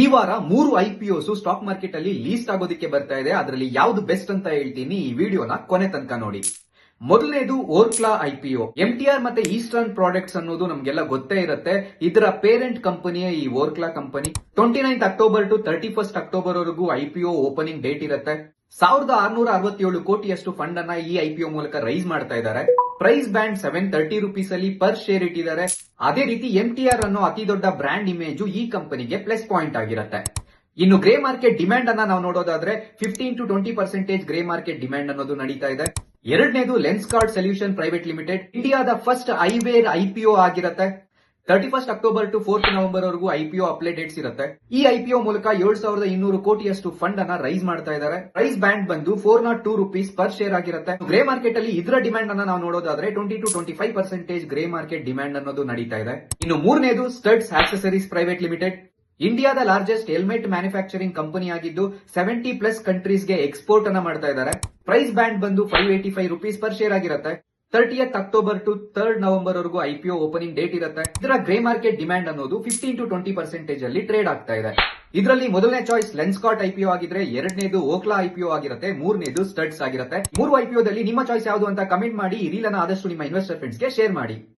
ಈ ವಾರ ಮೂರು ಐಪಿಒಸ್ ಸ್ಟಾಕ್ ಮಾರ್ಕೆಟ್ ಅಲ್ಲಿ ಲೀಸ್ಟ್ ಆಗೋದಕ್ಕೆ ಬರ್ತಾ ಇದೆ. ಅದರಲ್ಲಿ ಯಾವ್ದು ಬೆಸ್ಟ್ ಅಂತ ಹೇಳ್ತೀನಿ ಈ ವಿಡಿಯೋನ ಕೊನೆ ತನಕ ನೋಡಿ. ಮೊದಲನೇದು ಓರ್ಕ್ಲಾ ಐಪಿಒ ಆರ್ ಮತ್ತೆ ಈಸ್ಟರ್ನ್ ಪ್ರಾಡಕ್ಟ್ಸ್ ಅನ್ನೋದು ನಮ್ಗೆಲ್ಲ ಗೊತ್ತೇ ಇರುತ್ತೆ. ಇದರ ಪೇರೆಂಟ್ ಕಂಪನಿಯೇ ಈ Orkla company twenty ninth October to thirty first October ವರೆಗೂ ಐಪಿಒ ಓಪನಿಂಗ್ ಡೇಟ್ ಇರುತ್ತೆ. ಸಾವಿರದ ಆರ್ನೂರ ಅರವತ್ತೇಳು ಕೋಟಿಯಷ್ಟು ಫಂಡ್ ಅನ್ನ ಈ ಐಪಿಒ ಮೂಲಕ ರೈಸ್ ಮಾಡ್ತಾ ಇದ್ದಾರೆ. Price band seven thirty rupees ಅಲ್ಲಿ ಪರ್ ಶೇರ್ ಇಟ್ಟಿದ್ದಾರೆ. ಅದೇ ರೀತಿ ಎಂ ಟಿ ಆರ್ ಅನ್ನೋ ಅತಿ ದೊಡ್ಡ ಬ್ರ್ಯಾಂಡ್ ಇಮೇಜು ಈ ಕಂಪನಿಗೆ ಪ್ಲಸ್ ಪಾಯಿಂಟ್ ಆಗಿರುತ್ತೆ. ಇನ್ನು ಗ್ರೇ ಮಾರ್ಕೆಟ್ ಡಿಮ್ಯಾಂಡ್ ಅನ್ನ ನಾವು ನೋಡೋದಾದ್ರೆ fifteen to twenty percentage grey market demand ಅನ್ನೋದು ನಡೀತಾ ಇದೆ. ಎರಡನೇದು Lenskart solution private limited. ಇಂಡಿಯಾದ ಫಸ್ಟ್ ಐವೇರ್ ಐಪಿಒ ಆಗಿರುತ್ತೆ. Thirty first October to fourth November ವರೆಗೂ ಐಪಿಒ ಅಪ್ಲೈ ಡೇಟ್ಸ್ ಇರುತ್ತೆ. ಈ ಐಪಿಒ ಮೂಲಕ ಏಳು ಸಾವಿರದ ಇನ್ನೂರು ಕೋಟಿಯಷ್ಟು ಫಂಡ್ ಅನ್ನ ರೈಸ್ ಮಾಡ್ತಾ ಇದ್ದಾರೆ. ಪ್ರೈಸ್ ಬ್ಯಾಂಡ್ ಬಂದು four nought two rupees per share ಆಗಿರುತ್ತೆ. ಗ್ರೇ ಮಾರ್ಕೆಟ್ ಅಲ್ಲಿ ಇದರ ಡಿಮ್ಯಾಂಡ್ ಅನ್ನ ನಾವು ನೋಡೋದಾದ್ರೆ twenty to twenty five percentage grey market demand ಅನ್ನೋದು ನಡೀತಾ ಇದೆ. ಇನ್ನು ಮೂರನೇದು ಸ್ಟಡ್ಸ್ ಆಕ್ಸೆಸರೀಸ್ ಪ್ರೈವೇಟ್ ಲಿಮಿಟೆಡ್ ಇಂಡಿಯಾದ ಲಾರ್ಜೆಸ್ಟ್ ಹೆಲ್ಮೆಟ್ ಮ್ಯಾನುಫ್ಯಾಕ್ಚರಿಂಗ್ ಕಂಪನಿ ಆಗಿದ್ದು ಸೆವೆಂಟಿ ಪ್ಲಸ್ ಕಂಟ್ರೀಸ್ಗೆ ಎಕ್ಸ್ಪೋರ್ಟ್ ಅನ್ನ ಮಾಡ್ತಾ ಇದ್ದಾರೆ. ಪ್ರೈಸ್ ಬ್ಯಾಂಡ್ ಬಂದು five eighty five rupees per share ಆಗಿರುತ್ತೆ. Thirtieth October to third November ವರೆಗೂ ಐಪಿಒ ಓಪನಿಂಗ್ ಡೇಟ್ ಇರುತ್ತೆ. ಇದರ ಗ್ರೇ ಮಾರ್ಕೆಟ್ ಡಿಮ್ಯಾಂಡ್ ಅನ್ನೋದು ಫಿಫ್ಟೀನ್ ಟು ಟ್ವೆಂಟಿ ಪರ್ಸೆಂಟೇಜ್ ಅಲ್ಲಿ ಟ್ರೇಡ್ ಆಗ್ತಾ ಇದೆ. ಇದರಲ್ಲಿ ಮೊದಲನೇ ಚಾಯ್ಸ್ ಲೆನ್ಸ್ಕಾಟ್ ಐಪಿಒ ಆಗಿದ್ರೆ, ಎರಡನೇದು ಓಕ್ಲಾ ಐಪಿಒ ಆಗಿರುತ್ತೆ, ಮೂರನೇದು ಸ್ಟಡ್ಸ್ ಆಗಿರುತ್ತೆ. ಮೂರು ಐಪಿಒದಲ್ಲಿ ನಿಮ್ಮ ಚಾಯ್ಸ್ ಯಾವುದು ಅಂತ ಕಮೆಂಟ್ ಮಾಡಿ ಈ ಆದಷ್ಟು ನಿಮ್ಮ ಇನ್ವೆಸ್ಟರ್ ಫ್ರೆಂಡ್ಸ್ಗೆ ಶೇರ್ ಮಾಡಿ.